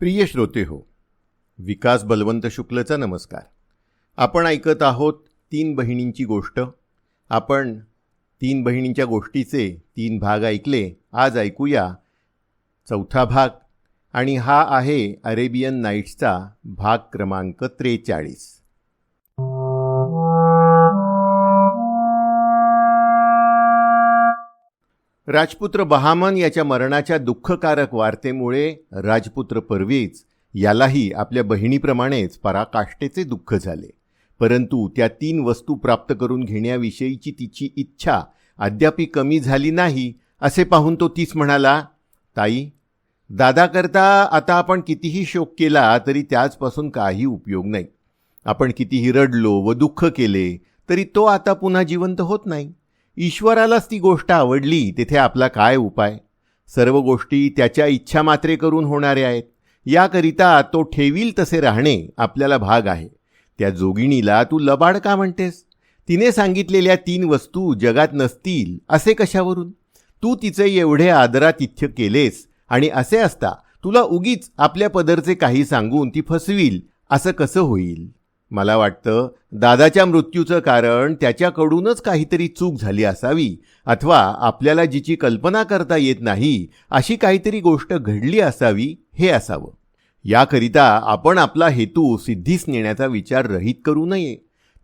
प्रिय श्रोते हो विकास बलवंत शुक्लचा नमस्कार. आपण ऐकत आहोत तीन बहिणींची गोष्ट. आपण तीन बहिणींच्या गोष्टीचे तीन भाग ऐकले आज ऐकूया चौथा भाग. आणि हा आहे अरेबियन नाईट्सचा भाग क्रमांक त्रेचाळीस. राजपुत्र बहामन याच्या मरणाच्या दुःखकारक वार्तेमुळे राजपुत्र परवेज यालाही आपल्या बहिणीप्रमाणेच पराकाष्ठेचे दुःख झाले. परंतु त्या तीन वस्तू प्राप्त करून घेण्याविषयीची तिची इच्छा अद्यापी कमी झाली नाही असे पाहून तो तीच म्हणाला ताई दादाकरता आता आपण कितीही शोक केला तरी त्याचपासून काही उपयोग नाही. आपण कितीही रडलो व दुःख केले तरी तो आता पुन्हा जिवंत होत नाही. ईश्वरालाच ती गोष्ट आवडली तिथे आपला काय उपाय? सर्व गोष्टी त्याच्या इच्छा मात्रे करून होणाऱ्या आहेत. याकरिता तो ठेवील तसे राहणे आपल्याला भाग आहे. त्या जोगिणीला तू लबाड का म्हणतेस? तिने सांगितलेल्या तीन वस्तू जगात नसतील असे कशावरून? तू तिचे एवढे आदरातिथ्य केलेस आणि असे असता तुला उगीच आपल्या पदरचे काही सांगून ती फसवील असं कसं होईल? मला वाटतं दादाच्या मृत्यूचं कारण त्याच्याकडूनच काहीतरी चूक झाली असावी अथवा आपल्याला जिची कल्पना करता येत नाही अशी काहीतरी गोष्ट घडली असावी हे असावं. याकरिता आपण आपला हेतू सिद्धीस नेण्याचा विचार रहित करू नये.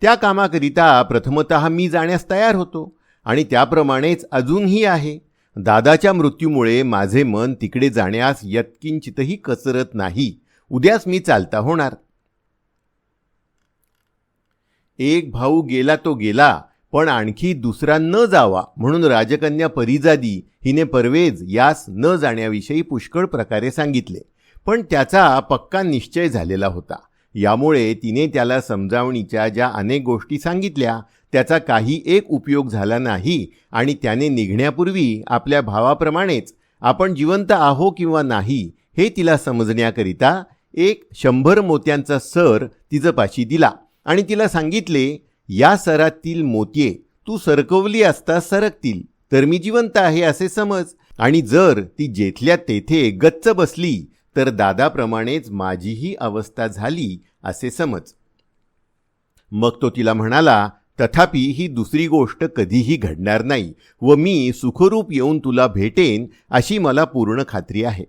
त्या कामाकरिता प्रथमत मी जाण्यास तयार होतो आणि त्याप्रमाणेच अजूनही आहे. दादाच्या मृत्यूमुळे माझे मन तिकडे जाण्यास यत्किंचितही कसरत नाही. उद्याच मी चालता होणार. एक भाऊ गेला तो गेला पण आणखी दुसरा न जावा म्हणून राजकन्या परिजादी हिने परवेज यास न जाण्याविषयी पुष्कळ प्रकारे सांगितले. पण त्याचा पक्का निश्चय झालेला होता. यामुळे तिने त्याला समजावणीच्या ज्या अनेक गोष्टी सांगितल्या त्याचा काही एक उपयोग झाला नाही आणि त्याने निघण्यापूर्वी आपल्या भावाप्रमाणेच आपण जिवंत आहो किंवा नाही हे तिला समजण्याकरिता एक शंभर मोत्यांचा सर तिचं पाशी दिला. आणि तिला सांगितले या सरातील मोतीये तू सरकवली असता सरकतील तर मी जिवंत आहे असे समज. आणि जर ती जेथल्या तेथे गच्च बसली तर दादाप्रमाणेच माझीही अवस्था झाली असे समज. मग तो तिला म्हणाला तथापि ही दुसरी गोष्ट कधीही घडणार नाही व मी सुखरूप येऊन तुला भेटेन अशी मला पूर्ण खात्री आहे.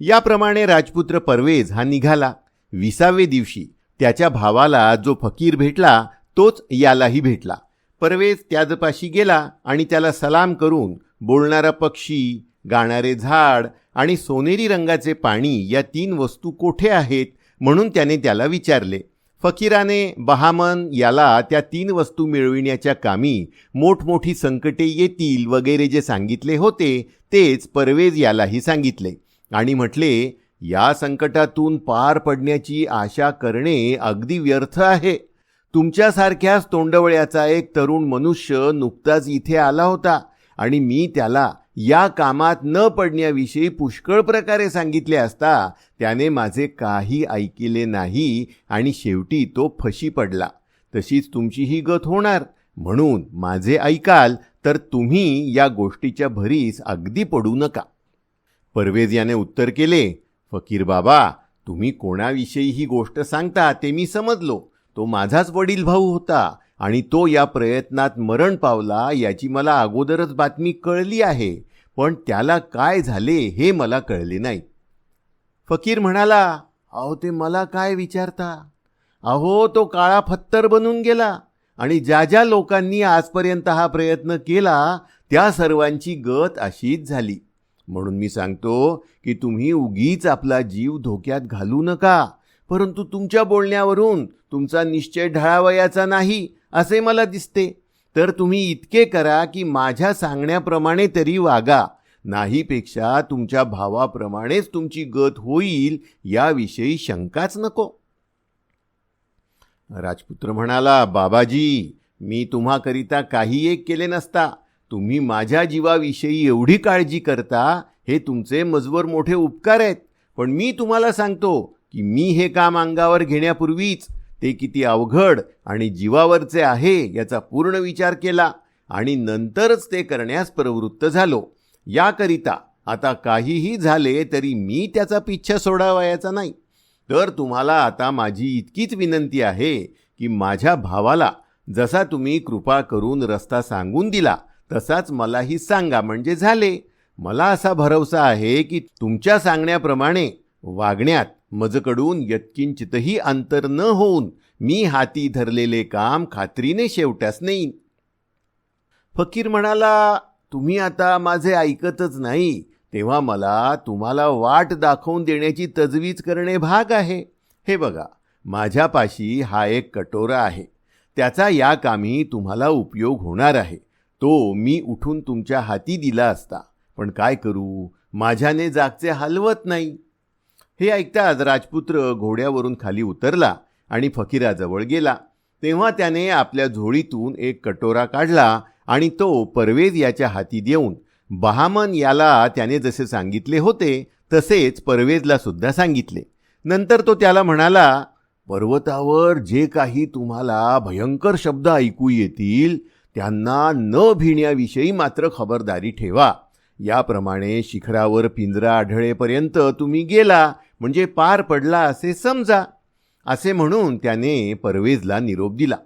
याप्रमाणे राजपुत्र परवेज हा निघाला. विसावे दिवशी त्याच्या भावाला जो फकीर भेटला तोच यालाही भेटला. परवेज त्याजपाशी गेला आणि त्याला सलाम करून बोलणारा पक्षी गाणारे झाड आणि सोनेरी रंगाचे पाणी या तीन वस्तू कोठे आहेत म्हणून त्याने त्याला विचारले. फकीराने बहामन याला त्या तीन वस्तू मिळविण्याच्या कामी मोठमोठी संकटे येतील वगैरे जे सांगितले होते तेच परवेज यालाही सांगितले. आणि म्हटले या संकटातून पार पडण्याची आशा करणे अगदी व्यर्थ आहे. तुमच्यासारख्याच तोंडवळ्याचा एक तरुण मनुष्य नुकताच इथे आला होता आणि मी त्याला या कामात न पडण्याविषयी पुष्कळ प्रकारे सांगितले असता त्याने माझे काही ऐकिले नाही आणि शेवटी तो फशी पडला. तशीच तुमची ही गत होणार. म्हणून माझे ऐकाल तर तुम्ही या गोष्टीच्या भरीस अगदी पडू नका. परवेज याने उत्तर केले फकीर बाबा तुम्ही कोणाविषयी ही गोष्ट सांगता ते मी समजलो. तो माझाच वडील भाऊ होता आणि तो या प्रयत्नात मरण पावला याची मला अगोदरच बातमी कळली आहे. पण त्याला काय झाले हे मला कळले नाही. फकीर म्हणाला अहो ते मला काय विचारता? अहो तो काळा फत्तर बनून गेला आणि ज्या ज्या लोकांनी आजपर्यंत हा प्रयत्न केला त्या सर्वांची गत अशीच झाली. म्हणून मी सांगतो की तुम्ही उगीच आपला जीव धोक्यात घालू नका. परंतु तुमच्या बोलण्यावरून तुमचा निश्चय ढळावयाचा नाही असे मला दिसते. तर तुम्ही इतके करा की माझ्या सांगण्याप्रमाणे तरी वागा. नाहीपेक्षा तुमच्या भावाप्रमाणेच तुमची गत होईल याविषयी शंकाच नको. राजपुत्र म्हणाला बाबाजी मी तुम्हाकरिता काही एक केले नसता. तुम्ही माझ्या जीवाविषयी एवढी काळजी करता हे तुमचे मजवर मोठे उपकार आहेत. पण मी तुम्हाला सांगतो की मी हे काम अंगावर घेण्यापूर्वीच ते किती अवघड आणि जीवावरचे आहे याचा पूर्ण विचार केला आणि नंतरच ते करण्यास प्रवृत्त झालो. याकरिता आता काहीही झाले तरी मी त्याचा पिच्छा सोडावायाचा नाही. तर तुम्हाला आता माझी इतकीच विनंती आहे की माझ्या भावाला जसा तुम्ही कृपा करून रस्ता सांगून दिला तसाच मलाही सांगा म्हणजे झाले. मला असा भरवसा आहे की तुमच्या सांगण्याप्रमाणे वागण्यात मजकडून यत्किंचितही अंतर न होऊन मी हाती धरलेले काम खात्रीने शेवट्यास नेईन. फकीर म्हणाला तुम्ही आता माझे ऐकतच नाही तेव्हा मला तुम्हाला वाट दाखवून देण्याची तजवीज करणे भाग आहे. हे बघा माझ्यापाशी हा एक कटोरा आहे. त्याचा या कामी तुम्हाला उपयोग होणार आहे. तो मी उठून तुमच्या हाती दिला असता. पण काय करू? माझ्याने जागचे हलवत नाही. हे ऐकताच राजपुत्र घोड्यावरून खाली उतरला आणि फकीराजवळ गेला. तेव्हा त्याने आपल्या झोळीतून एक कटोरा काढला आणि तो परवेज याच्या हाती देऊन बहामन याला त्याने जसे सांगितले होते तसेच परवेजला सुद्धा सांगितले. नंतर तो त्याला म्हणाला पर्वतावर जे काही तुम्हाला भयंकर शब्द ऐकू येतील त्यांना न भिण्याविषयी मात्र खबरदारी ठेवा. याप्रमाणे शिखरावर पिंजरा आढळेपर्यंत तुम्ही गेला म्हणजे पार पडला असे समजा असे म्हणून त्याने परवेजला निरोप दिला.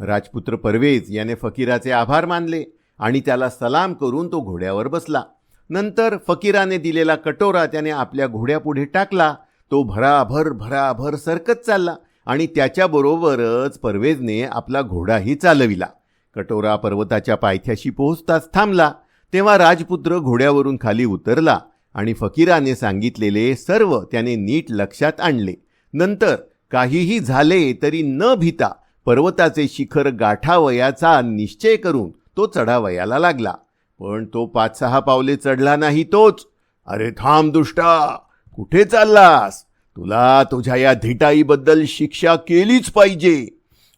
राजपुत्र परवेज याने फकीराचे आभार मानले आणि त्याला सलाम करून तो घोड्यावर बसला. नंतर फकीराने दिलेला कटोरा त्याने आपल्या घोड्यापुढे टाकला. तो भराभर भराभर सरकत चालला. आणि त्याच्याबरोबरच परवेजने आपला घोडाही चालविला. कटोरा पर्वताच्या पायथ्याशी पोहोचताच थांबला. तेव्हा राजपुत्र घोड्यावरून खाली उतरला आणि फकीराने सांगितलेले सर्व त्याने नीट लक्षात आणले. नंतर काहीही झाले तरी न भिता पर्वताचे शिखर गाठावयाचा निश्चय करून तो चढावयाला लागला. पण तो पाच सहा पावले चढला नाही तोच. अरे थांब दुष्टा! कुठे चाललास? तुला तुझ्या या धिटाईबद्दल शिक्षा केलीच पाहिजे.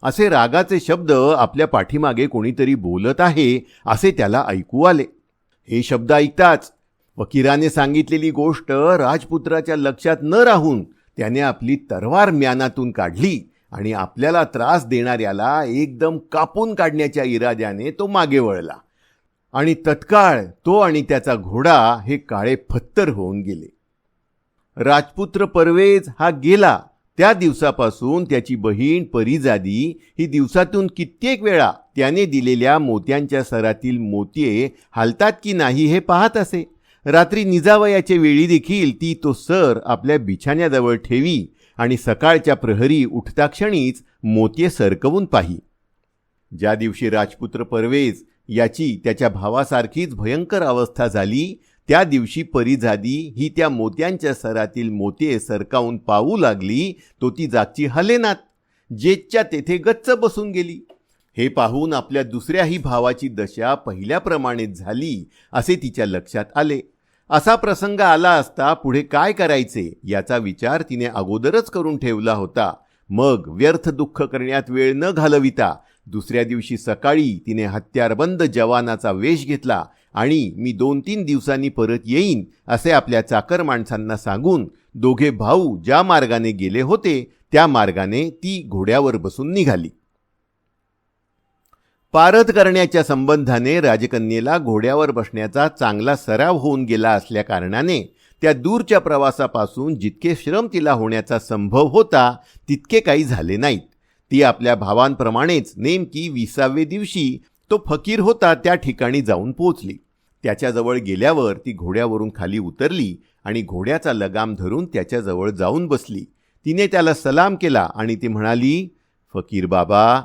असे रागाचे शब्द आपल्या पाठीमागे कोणीतरी बोलत आहे असे त्याला ऐकू आले. हे शब्द ऐकताच वकीराने सांगितलेली गोष्ट राजपुत्राच्या लक्षात न राहून त्याने आपली तरवार म्यानातून काढली आणि आपल्याला त्रास देणाऱ्याला एकदम कापून काढण्याच्या इराद्याने तो मागे वळला. आणि तत्काळ तो आणि त्याचा घोडा हे काळे फत्तर होऊन गेले. राजपुत्र परवेज हा गेला. त्या दिवसापासून त्याची बहीण परिजादी ही दिवसातून कित्येक वेळा त्याने दिलेल्या मोत्यांच्या सरातील मोतीये हालतात की नाही हे पाहत असे. रात्री निजावयाच्या वेळी देखील ती तो सर आपल्या बिछाण्याजवळ ठेवी आणि सकाळच्या प्रहरी उठता क्षणीच मोतीये सरकवून पाही. ज्या दिवशी राजपुत्र परवेज याची त्याच्या भावासारखीच भयंकर अवस्था झाली त्या दिवशी परिझादी ही त्या मोत्यांच्या सरातील मोते सरकावून पाहू लागली तो ती जागची हलेनात जेच्या तेथे गच्च बसून गेली. हे पाहून आपल्या दुसऱ्याही भावाची दशा पहिल्याप्रमाणेच झाली असे तिच्या लक्षात आले. असा प्रसंग आला असता पुढे काय करायचे याचा विचार तिने अगोदरच करून ठेवला होता. मग व्यर्थ दुःख करण्यात वेळ न घालविता दुसऱ्या दिवशी सकाळी तिने हत्यारबंद जवानाचा वेश घेतला आणि मी दोन तीन दिवसांनी परत येईन असे आपल्या चाकर माणसांना सांगून दोघे भाऊ ज्या मार्गाने गेले होते त्या मार्गाने ती घोड्यावर बसून निघाली. पारद करण्याच्या संबंधाने राजकन्येला घोड्यावर बसण्याचा चांगला सराव होऊन गेला असल्याकारणाने त्या दूरच्या प्रवासापासून जितके श्रम तिला होण्याचा संभव होता तितके काही झाले नाहीत. ती आपल्या भावांप्रमाणेच नेमकी विसावे दिवशी तो फकीर होता त्या ठिकाणी जाऊन पोचली. त्याच्याजवळ गेल्यावर ती घोड्यावरून खाली उतरली आणि घोड्याचा लगाम धरून त्याच्याजवळ जाऊन बसली. तिने त्याला सलाम केला आणि ती म्हणाली फकीर बाबा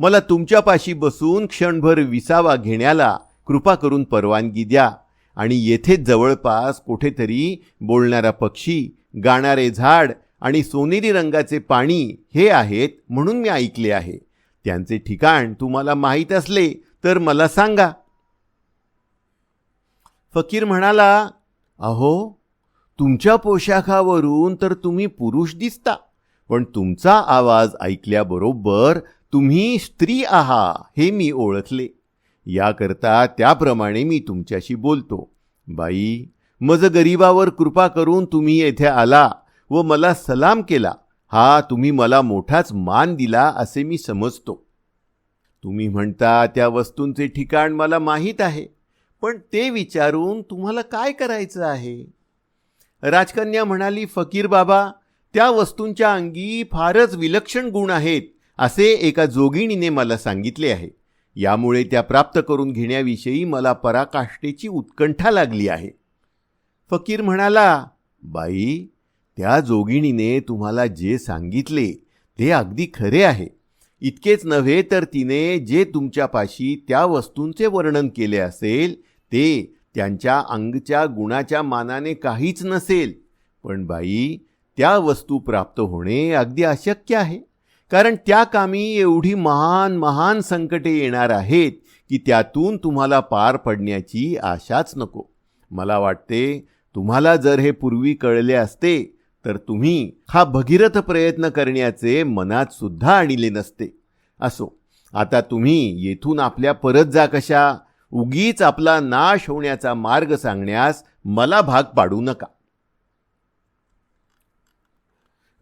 मला तुमच्यापाशी बसून क्षणभर विसावा घेण्याला कृपा करून परवानगी द्या आणि येथेच जवळपास कुठेतरी बोलणारा पक्षी गाणारे झाड आणि सोनेरी रंगाचे पाणी हे आहेत म्हणून मी ऐकले आहे. त्यांचे ठिकाण तुम्हाला माहीत असले तर मला सांगा. फकीर म्हणाला अहो तुमच्या पोशाखावरून तर तुम्ही पुरुष दिसता पण तुमचा आवाज ऐकल्याबरोबर तुम्ही स्त्री आहा हे मी ओळखले. याकरता त्याप्रमाणे मी तुमच्याशी बोलतो. बाई मज गरिबावर कृपा करून तुम्ही येथे आला व मला सलाम केला. हा तुम्ही मला मोठाच मान दिला असे मी समजतो. तुम्ही म्हणता त्या वस्तूंचे ठिकाण मला माहीत आहे पण ते विचारून तुम्हाला काय करायचं आहे? राजकन्या म्हणाली फकीर बाबा त्या वस्तूंच्या अंगी फारच विलक्षण गुण आहेत असे एका जोगिणीने मला सांगितले आहे. यामुळे त्या प्राप्त करून घेण्याविषयी मला पराकाष्ठेची उत्कंठा लागली आहे. फकीर म्हणाला बाई त्या जोगिणीने तुम्हाला जे सांगितले ते अगदी खरे आहे. इतकेच नव्हे तर तिने जे तुमच्यापाशी त्या वस्तूंचे वर्णन केले असेल ते त्यांच्या अंगच्या गुणाच्या मानाने काहीच नसेल. पण बाई त्या वस्तू प्राप्त होणे अगदी अशक्य आहे. कारण त्या कामी एवढी महान महान संकटे येणार आहेत की त्यातून तुम्हाला पार पडण्याची आशाच नको. मला वाटते तुम्हाला जर हे पूर्वी कळले असते तर तुम्ही हा भगीरथ प्रयत्न करण्याचे मनात सुद्धा आणले नसते. असो आता तुम्ही येथून आपल्या परत जा कशा. उगीच आपला नाश होण्याचा मार्ग सांगण्यास मला भाग पाडू नका.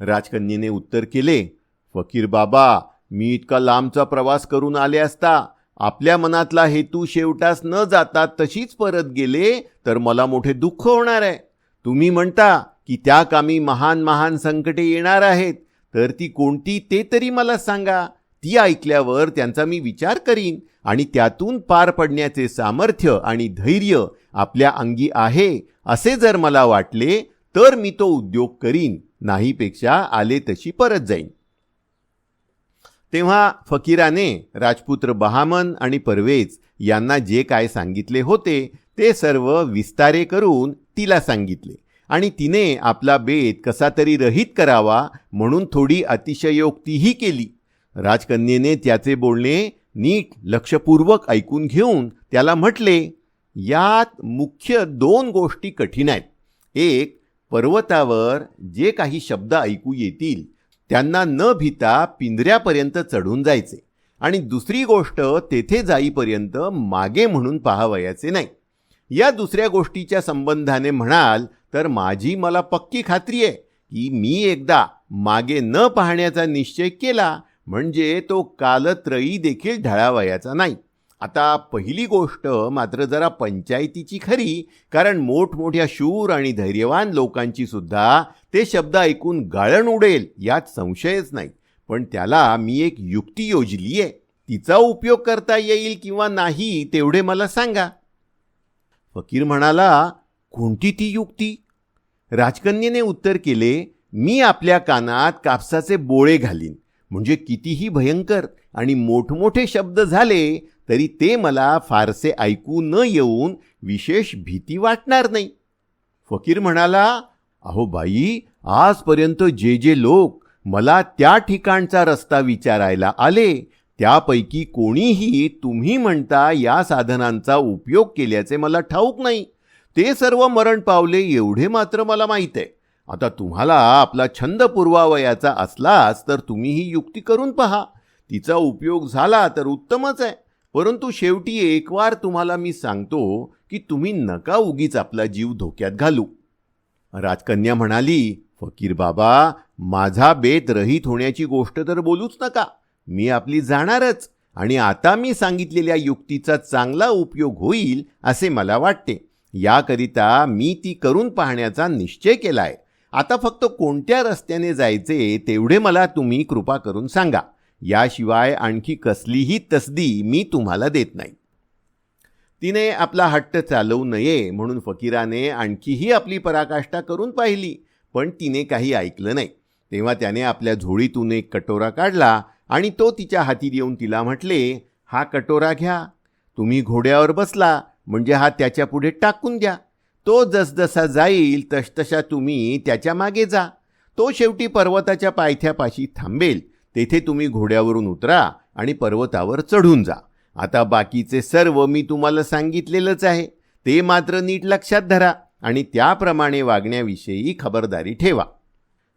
राजकन्येने उत्तर केले फकीर बाबा मी इतका लांबचा प्रवास करून आले असता आपल्या मनातला हेतू शेवटास न जाता तशीच परत गेले तर मला मोठे दुःख होणार आहे. तुम्ही म्हणता की त्या कामी महान महान संकटे येणार आहेत. तर ती कोणती ते तरी मला सांगा. ती ऐकल्यावर त्यांचा मी विचार करीन आणि त्यातून पार पडण्याचे सामर्थ्य आणि धैर्य आपल्या अंगी आहे असे जर मला वाटले तर मी तो उद्योग करीन नाहीपेक्षा आले तशी परत जाईन. तेव्हा फकीराने राजपुत्र बहामन आणि परवेज यांना जे काय सांगितले होते ते सर्व विस्तारे करून तिला सांगितले. आणि तिने आपला बेत कसा तरी रहित करावा म्हणून थोडी अतिशयोक्तीही केली. राजकन्येने त्याचे बोलणे नीट लक्षपूर्वक ऐकून घेऊन त्याला म्हटले यात मुख्य दोन गोष्टी कठीण आहेत. एक पर्वतावर जे काही शब्द ऐकू येतील त्यांना न भिता पिंजऱ्यापर्यंत चढून जायचे. आणि दुसरी गोष्ट तेथे जाईपर्यंत मागे म्हणून पाहावयाचे नाही. या दुसऱ्या गोष्टीच्या संबंधाने म्हणाल तर माझी मला पक्की खात्री आहे की मी एकदा मागे न पाहण्याचा निश्चय केला म्हणजे तो कालत्रयी देखील ढळावयाचा नाही. आता पहिली गोष्ट मात्र जरा पंचायतीची खरी कारण मोठमोठ्या शूर आणि धैर्यवान लोकांची सुद्धा ते शब्द ऐकून गाळण उडेल यात संशयच नाही. पण त्याला मी एक युक्ती योजली आहे. तिचा उपयोग करता येईल किंवा नाही तेवढे मला सांगा. फकीर म्हणाला कोणती ती युक्ती? राजकन्येने उत्तर केले मी आपल्या कानात कापसाचे बोळे घालीन. म्हणजे कितीही भयंकर आणि मोठमोठे शब्द झाले तरी ते मला फारसे ऐकू न येऊन विशेष भीती वाटणार नाही. फकीर म्हणाला अहो बाई आजपर्यंत जे जे लोक मला त्या ठिकाणचा रस्ता विचारायला आले त्यापैकी कोणीही तुम्ही म्हणता या साधनांचा उपयोग केल्याचे मला ठाऊक नाही. ते सर्व मरण पावले एवढे मात्र मला माहीत आहे. आता तुम्हाला आपला छंद पुरवावयाचा असलास तर तुम्ही ही युक्ती करून पहा. तिचा उपयोग झाला तर उत्तमच आहे. परंतु शेवटी एक वार तुम्हाला मी सांगतो की तुम्ही नका उगीच आपला जीव धोक्यात घालू. राजकन्या म्हणाली फकीर बाबा माझा बेत रहित होण्याची गोष्ट तर बोलूच नका. मी आपली जाणारच आणि आता मी सांगितलेल्या युक्तीचा चांगला उपयोग होईल असे मला वाटते. याकरिता मी ती करून पाहण्याचा निश्चय केलाय. आता फक्त कोणत्या रस्त्याने जायचे तेवढे मला तुम्ही कृपा करून सांगा. याशिवाय आणखी कसलीही तसदी मी तुम्हाला देत नाही. तिने आपला हट्ट चालवू नये म्हणून फकीराने आणखीही आपली पराकाष्ठा करून पाहिली पण तिने काही ऐकलं नाही. तेव्हा त्याने आपल्या झोळीतून एक कटोरा काढला आणि तो तिच्या हाती देऊन तिला म्हटले हा कटोरा घ्या. तुम्ही घोड्यावर बसला. म्हणजे हा त्याच्या पुढे टाकून द्या. तो जसजसा जाईल तसतशा तुम्ही त्याच्यामागे जा. तो शेवटी पर्वताच्या पायथ्यापाशी थांबेल. तेथे तुम्ही घोड्यावरून उतरा आणि पर्वतावर चढून जा. आता बाकीचे सर्व मी तुम्हाला सांगितलेलंच आहे. ते मात्र नीट लक्षात धरा आणि त्याप्रमाणे वागण्याविषयी खबरदारी ठेवा.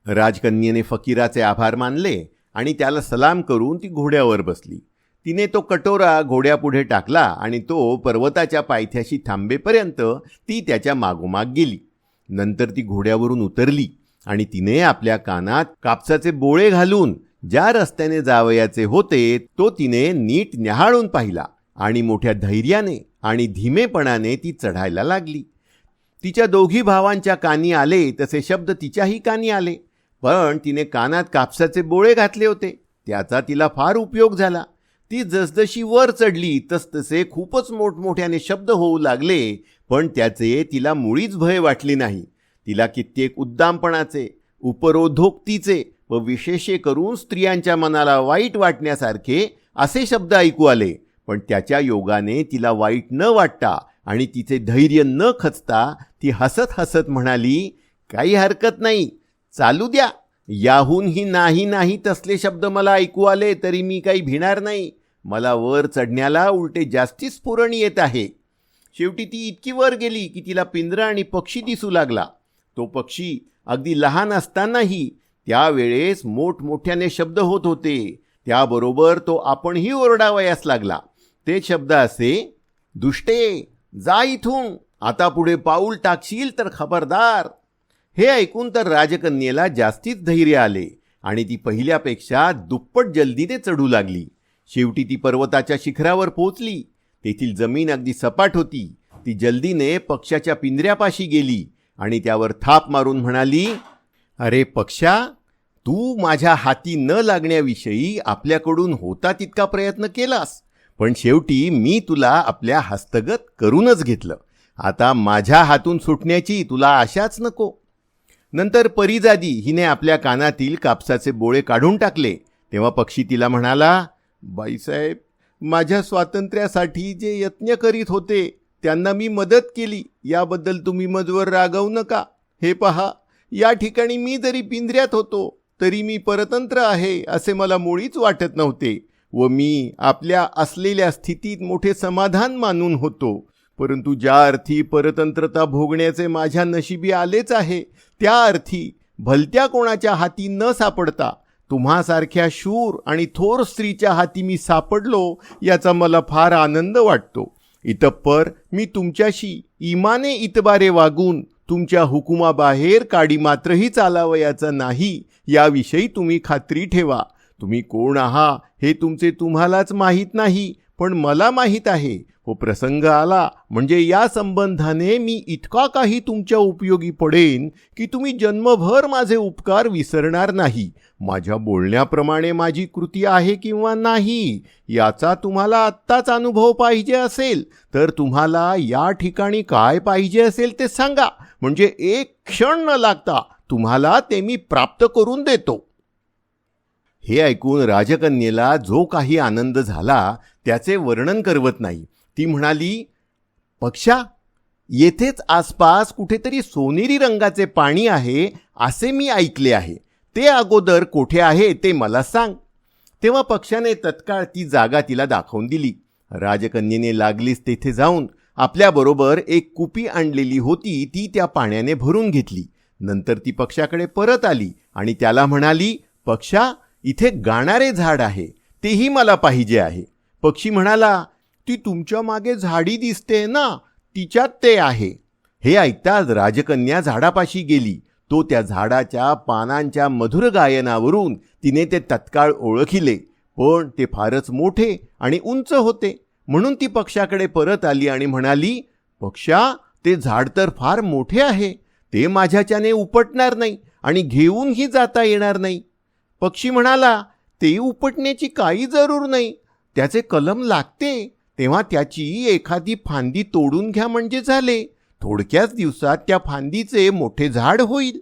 राजकन्येने फकीराचे आभार मानले आणि त्याला सलाम करून ती घोड्यावर बसली. तिने तो कटोरा घोड्यापुढे टाकला आणि तो पर्वताच्या पायथ्याशी थांबेपर्यंत ती त्याच्या मागोमाग गेली. नंतर ती घोड्यावरून उतरली आणि तिने आपल्या कानात कापसाचे बोळे घालून ज्या रस्त्याने जावयाचे होते तो तिने नीट न्याहाळून पाहिला आणि मोठ्या धैर्याने आणि धीमेपणाने ती चढायला लागली. तिच्या दोघी भावांच्या कानी आले तसे शब्द तिच्याही कानी आले. पण तिने कानात कापसाचे बोळे घातले होते. त्याचा तिला फार उपयोग झाला. ती जसजशी वर चढली तसतसे खूपच मोठमोठ्याने शब्द होऊ लागले पण त्याचे तिला मुळीच भय वाटली नाही. तिला कित्येक उद्दामपणाचे उपरोधोक्तीचे व विशेषे करून स्त्रियांच्या मनाला वाईट वाटण्यासारखे असे शब्द ऐकू आले पण त्याच्या योगाने तिला वाईट न वाटता आणि तिचे धैर्य न खचता ती हसत हसत म्हणाली काही हरकत नाही चालू द्या. याहूनही नाही नाही तसले शब्द मला ऐकू आले तरी मी काही भिणार नाही. मला वर चढण्याला उलटे जास्तीच स्फुरण येत आहे. शेवटी ती इतकी वर गेली की तिला पिंजरा आणि पक्षी दिसू लागला. तो पक्षी अगदी लहान असतानाही त्यावेळेस मोठमोठ्याने शब्द होत होते. त्याबरोबर तो आपणही ओरडावयास लागला. ते शब्द असे दुष्टे जा इथून. आता पुढे पाऊल टाकशील तर खबरदार. हे ऐकून तर राजकन्येला जास्तीच धैर्य आले आणि ती पहिल्यापेक्षा दुप्पट जल्दीने चढू लागली. शेवटी ती पर्वताच्या शिखरावर पोचली तेथील जमीन अगदी सपाट होती. ती जल्दीने पक्षाच्या पिंजऱ्यापाशी गेली आणि त्यावर थाप मारून म्हणाली अरे पक्षा तू माझ्या हाती न लागण्याविषयी आपल्याकडून होता तितका प्रयत्न केलास. पण शेवटी मी तुला आपल्या हस्तगत करूनच घेतलं. आता माझ्या हातून सुटण्याची तुला आशाच नको. नंतर परिजादी हिने आपल्या कानातील कापसाचे बोळे काढून टाकले. तेव्हा पक्षी तिला म्हणाला बाईसाहेब माझ्या स्वातंत्र्यासाठी जे यत्न करीत होते त्यांना मी मदत केली. याबद्दल तुम्ही मजवर रागवू नका. हे पहा या ठिकाणी मी जरी पिंजऱ्यात होतो तरी मी परतंत्र आहे असे मला मुळीच वाटत नव्हते व मी आपल्या असलेल्या स्थितीत मोठे समाधान मानून होतो. परंतु ज्या अर्थी परतंत्रता भोगण्याचे माझ्या नशिबी आलेच आहे त्या अर्थी भलत्या कोणाच्या हाती न सापडता तुम्हासारख्या शूर आणि थोर स्त्रीच्या हाती मी सापडलो याचा मला फार आनंद वाटतो. इतप्पर मी तुमच्याशी इमाने इतबारे वागून तुमच्या हुकुमाबाहेर काडी मात्रही चालावयाचा नाही याविषयी तुम्ही खात्री ठेवा. तुम्ही कोण आहा हे तुमचे तुम्हालाच माहीत नाही पण मला माहीत आहे हो प्रसंग आला म्हणजे या संबंधाने मी इतका काही तुमच्या उपयोगी पडेन की तुम्ही जन्मभर माझे उपकार विसरणार नाही. माझ्या बोलण्याप्रमाणे माझी कृती आहे किंवा नाही याचा तुम्हाला आत्ताच अनुभव पाहिजे असेल तर तुम्हाला या ठिकाणी काय पाहिजे असेल ते सांगा. म्हणजे एक क्षण न लागता तुम्हाला ते मी प्राप्त करून देतो. हे ऐकून राजकन्येला जो काही आनंद झाला त्याचे वर्णन करवत नाही. ती म्हणाली पक्षा येथेच आसपास कुठेतरी सोनेरी रंगाचे पाणी आहे असे मी ऐकले आहे. ते अगोदर कोठे आहे ते मला सांग. तेव्हा पक्षाने तत्काळ ती जागा तिला दाखवून दिली. राजकन्येने लागलीच तेथे जाऊन आपल्याबरोबर एक कुपी आणलेली होती ती त्या पाण्याने भरून घेतली. नंतर ती पक्षाकडे परत आली आणि त्याला म्हणाली पक्षा इथे गाणारे झाड आहे तेही मला पाहिजे आहे. पक्षी म्हणाला ती तुमच्या मागे झाडी दिसते ना तिच्यात ते आहे. हे ऐकताच राजकन्या झाडापाशी गेली. तो त्या झाडाच्या पानांच्या मधुर गायनावरून तिने ते तत्काळ ओळखिले. पण ते फारच मोठे आणि उंच होते. म्हणून ती पक्षाकडे परत आली आणि म्हणाली पक्षा ते झाड तर फार मोठे आहे. ते माझ्याच्याने उपटणार नाही आणि घेऊनही जाता येणार नाही. पक्षी म्हणाला ते उपटण्याची काही जरूर नाही. त्याचे कलम लागते. तेव्हा त्याची एखादी फांदी तोडून घ्या म्हणजे झाले. थोडक्याच दिवसात त्या फांदीचे मोठे झाड होईल.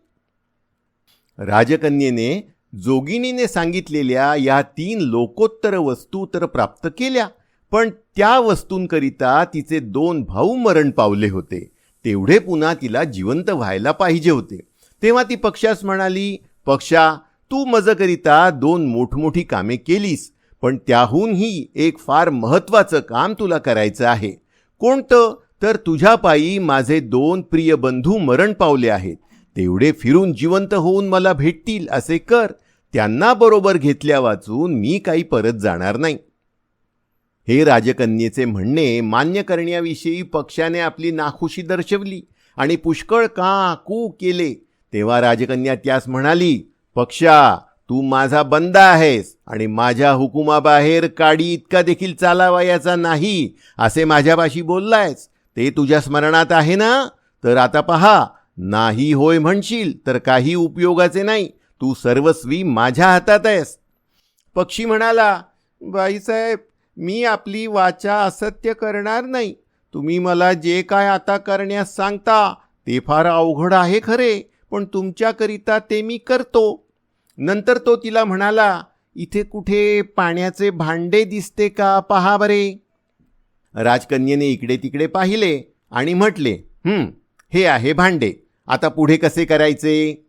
राजकन्येने जोगिनीने सांगितलेल्या या तीन लोकोत्तर वस्तू तर प्राप्त केल्या पण त्या वस्तूंकरिता तिचे दोन भाऊ मरण पावले होते. तेवढे पुन्हा तिला जिवंत व्हायला पाहिजे होते. तेव्हा ती पक्षास म्हणाली पक्षा तू मजकरिता दोन मोठमोठी कामे केलीस पण त्याहूनही एक फार महत्त्वाचं काम तुला करायचं आहे. कोणतं? तर तुझ्या पायी माझे दोन प्रिय बंधू मरण पावले आहेत. तेवढे फिरून जिवंत होऊन मला भेटतील असे कर. त्यांना बरोबर घेतल्या वाचून मी काही परत जाणार नाही. हे राजकन्येचे म्हणणे मान्य करण्याविषयी पक्षाने आपली नाखुशी दर्शवली आणि पुष्कळ का कू केले तेव्हा राजकन्या त्यास म्हणाली पक्षा तू माझा बंद आहेस आणि माझ्या हुकुमाबाहेर काडी इतका देखील चालावयाचा नाही असे माझ्यापाशी बोललायस. ते तुझ्या स्मरणात आहे ना? तर आता पहा नाही होय म्हणशील तर काही उपयोगाचे नाही. तू सर्वस्वी माझ्या हातात आहेस. पक्षी म्हणाला बाईसाहेब मी आपली वाचा असत्य करणार नाही. तुम्ही मला जे काय आता करण्यास सांगता ते फार अवघड आहे खरे पण तुमच्याकरिता ते मी करतो. नंतर तो तिला म्हणाला इथे कुठे पाण्याचे भांडे दिसते का? पहा बरे. राजकन्येने इकडे तिकडे पाहिले आणि म्हटले हे आहे भांडे. आता पुढे कसे करायचे?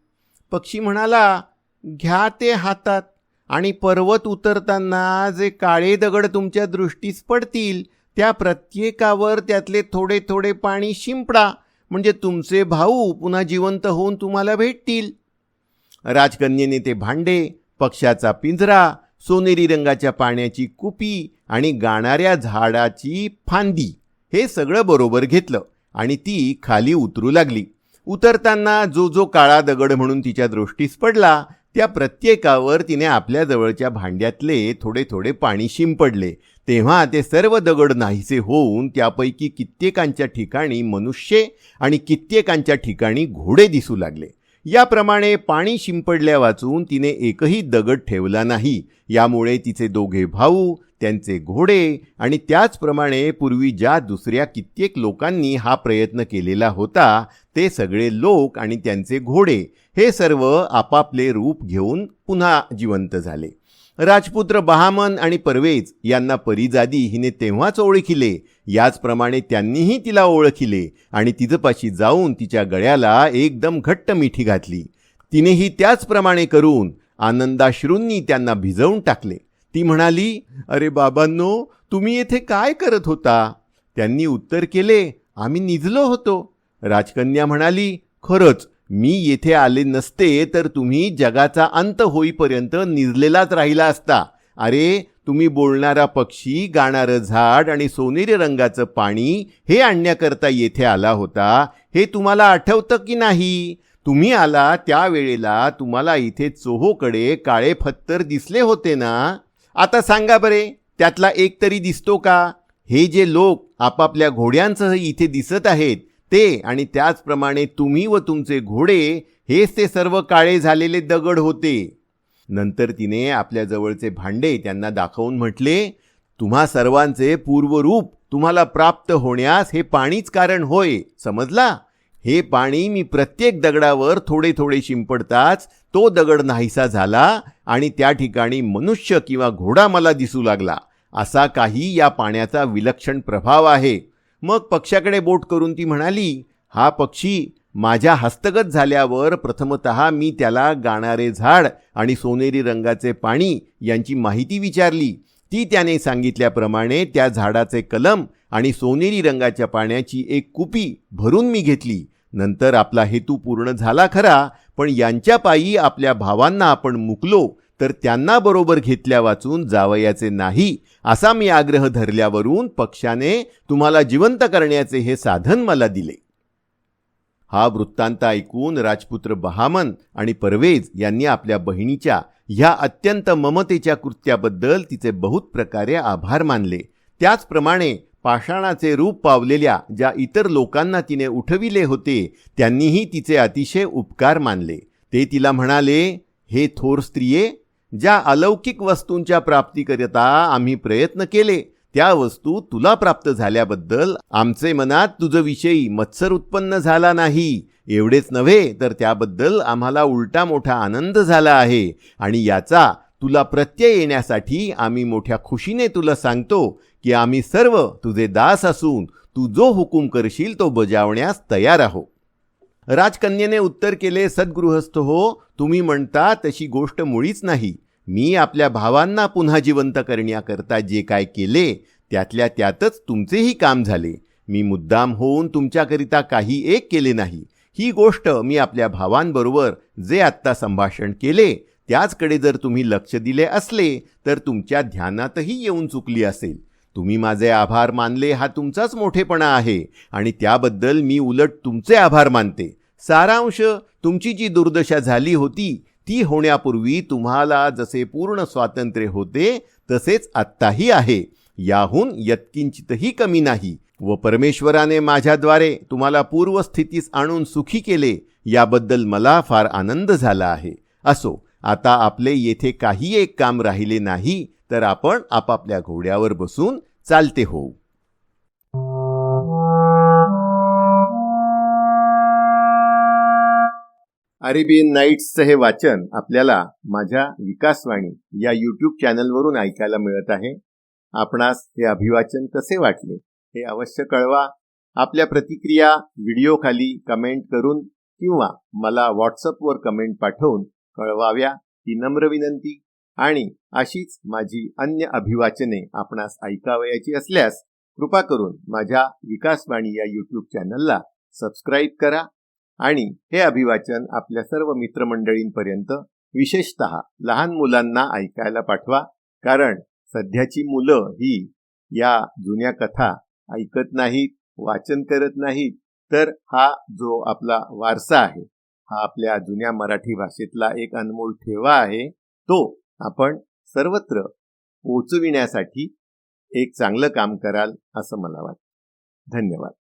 पक्षी म्हणाला घ्या ते हातात आणि पर्वत उतरताना जे काळे दगड तुमच्या दृष्टीस पडतील त्या प्रत्येकावर त्यातले थोडे थोडे पाणी शिंपडा म्हणजे तुमचे भाऊ पुन्हा जिवंत होऊन तुम्हाला भेटतील. राजकन्येने ते भांडे पक्षाचा पिंजरा सोनेरी रंगाच्या पाण्याची कुपी आणि गाणाऱ्या झाडाची फांदी हे सगळं बरोबर घेतलं आणि ती खाली उतरू लागली. उतरताना जो जो काळा दगड म्हणून तिच्या दृष्टीस पडला त्या प्रत्येकावर तिने आपल्या जवळच्या भांड्यातले थोडे थोडे पाणी शिंपडले. तेव्हा ते सर्व दगड नाहीसे होऊन त्यापैकी कित्येकांच्या ठिकाणी मनुष्य आणि कित्येकांच्या ठिकाणी घोडे दिसू लागले. याप्रमाणे पाणी शिंपडल्या वाचून तिने एकही दगड ठेवला नाही. यामुळे तिचे दोघे भाऊ त्यांचे घोडे आणि त्याचप्रमाणे पूर्वी ज्या दुसऱ्या कित्येक लोकांनी हा प्रयत्न केलेला होता ते सगळे लोक आणि त्यांचे घोडे हे सर्व आपापले रूप घेऊन पुन्हा जिवंत झाले. राजपुत्र बहामन आणि परवेज यांना परिजादी हिने तेव्हाच ओळखिले. याचप्रमाणे त्यांनीही तिला ओळखिले आणि तिजपाशी जाऊन तिच्या गळ्याला एकदम घट्ट मिठी घातली. तिनेही त्याचप्रमाणे करून आनंदाश्रूंनी त्यांना भिजवून टाकले. ती म्हणाली अरे बाबांनो तुम्ही येथे काय करत होता? त्यांनी उत्तर केले आम्ही निजलो होतो. राजकन्या म्हणाली खरंच मी येथे आले नसते तर तुम्ही जगाचा अंत होईपर्यंत निजलेलाच राहिला असता. अरे तुम्ही बोलणारा पक्षी गाणारं झाड आणि सोनेरी रंगाचं पाणी हे आणण्याकरता येथे आला होता हे तुम्हाला आठवतं की नाही? तुम्ही आला त्यावेळेला तुम्हाला इथे चोहोकडे काळे फत्तर दिसले होते ना? आता सांगा बरे त्यातला एक तरी दिसतो का? हे जे लोक आपापल्या घोड्यांसह इथे दिसत आहेत ते आणि त्याचप्रमाणे तुम्ही व तुमचे घोडे हेच ते सर्व काळे झालेले दगड होते. नंतर तिने आपल्या जवळचे भांडे त्यांना दाखवून म्हटले तुम्हा सर्वांचे पूर्वरूप तुम्हाला प्राप्त होण्यास हे पाणीच कारण होय समजला? हे पाणी मी प्रत्येक दगडावर थोडे थोडे शिंपडताच तो दगड नाहीसा झाला आणि त्या ठिकाणी मनुष्य किंवा घोडा मला दिसू लागला. असा काही या पाण्याचा विलक्षण प्रभाव आहे. मग पक्षाकडे बोट करून ती म्हणाली हा पक्षी माझ्या हस्तगत झाल्यावर प्रथमत मी त्याला गाणारे झाड आणि सोनेरी रंगाचे पाणी यांची माहिती विचारली. ती त्याने सांगितल्याप्रमाणे त्या झाडाचे कलम आणि सोनेरी रंगाच्या पाण्याची एक कुपी भरून मी घेतली. नंतर आपला हेतू पूर्ण झाला खरा पण यांच्या पायी आपल्या भावांना आपण मुकलो तर त्यांना बरोबर घेतल्या वाचून जावयाचे नाही असा मी आग्रह धरल्यावरून पक्षाने तुम्हाला जिवंत करण्याचे हे साधन मला दिले. हा वृत्तांत ऐकून राजपुत्र बहामन आणि परवेज यांनी आपल्या बहिणीच्या ह्या अत्यंत ममतेच्या कृत्याबद्दल तिचे बहुत प्रकारे आभार मानले. त्याचप्रमाणे पाषाणाचे रूप पावलेल्या ज्या इतर लोकांना तिने उठविले होते त्यांनीही तिचे अतिशय उपकार मानले. ते तिला म्हणाले हे थोर स्त्रिये ज्या अलौकिक वस्तूंच्या प्राप्तीकरिता आम्ही प्रयत्न केले त्या वस्तू तुला प्राप्त झाल्याबद्दल आमचे मनात तुझविषयी मत्सर उत्पन्न झाला नाही. एवढेच नव्हे तर त्याबद्दल आम्हाला उलटा मोठा आनंद झाला आहे आणि याचा तुला प्रत्यय येण्यासाठी आम्ही मोठ्या खुशीने तुला सांगतो की आम्ही सर्व तुझे दास असून तू जो हुकूम करशील तो बजावण्यास तयार आहो. राजकन्येने उत्तर केले सद्गृहस्थ हो तुम्ही म्हणता तशी गोष्ट मुळीच नाही. मी आपल्या भावांना पुन्हा जिवंत करण्याकरता जे काय केले त्यातल्या त्यातच तुमचेही काम झाले. मी मुद्दाम होऊन तुमच्याकरिता काही एक केले नाही. ही गोष्ट मी आपल्या भावांबरोबर जे आत्ता संभाषण केले त्याचकडे जर तुम्ही लक्ष दिले असले तर तुमच्या ध्यानातही येऊन चुकली असेल. तुम्ही माझे आभार मानले हा तुमचाच मोठेपणा आहे आणि त्याबद्दल मी उलट तुमचे आभार मानते. सारांश तुमची जी दुर्दशा झाली होती ती होण्यापूर्वी तुम्हाला जसे पूर्ण स्वातंत्र्य होते तसेच आत्ताही आहे. याहून यत्किंचितही कमी नाही. व परमेश्वराने माझ्याद्वारे तुम्हाला पूर्वस्थितीस आणून सुखी केले याबद्दल मला फार आनंद झाला आहे. असो आता आपले येथे काही एक काम राहिले नाही तर आपण आपापल्या घोड्यावर बसून चालते होऊ अरेबियन नाईट्सचं हे वाचन आपल्याला माझ्या विकासवाणी या यूट्यूब चॅनलवरून ऐकायला मिळत आहे. आपणास हे अभिवाचन कसे वाटले हे अवश्य कळवा. आपल्या प्रतिक्रिया व्हिडिओ खाली कमेंट करून किंवा मला व्हॉट्सअपवर कमेंट पाठवून कळवाव्या ही नम्र विनंती. आणि अशीच माझी अन्य अभिवाचने आपणास ऐकावयाची असल्यास कृपा करून माझ्या विकासवाणी या यूट्यूब चॅनलला सबस्क्राईब करा आणि हे अभिवाचन आपल्या सर्व मित्रमंडळींपर्यंत विशेषत लहान मुलांना ऐकायला पाठवा कारण सध्याची मुलं ही या जुन्या कथा ऐकत नाहीत वाचन करत नाहीत तर हा जो आपला वारसा आहे हा आपल्या जुन्या मराठी भाषेतला एक अनमोल ठेवा आहे तो आपण सर्वत्र पोचविण्यासाठी एक चांगलं काम कराल असं मला वाटतं. धन्यवाद.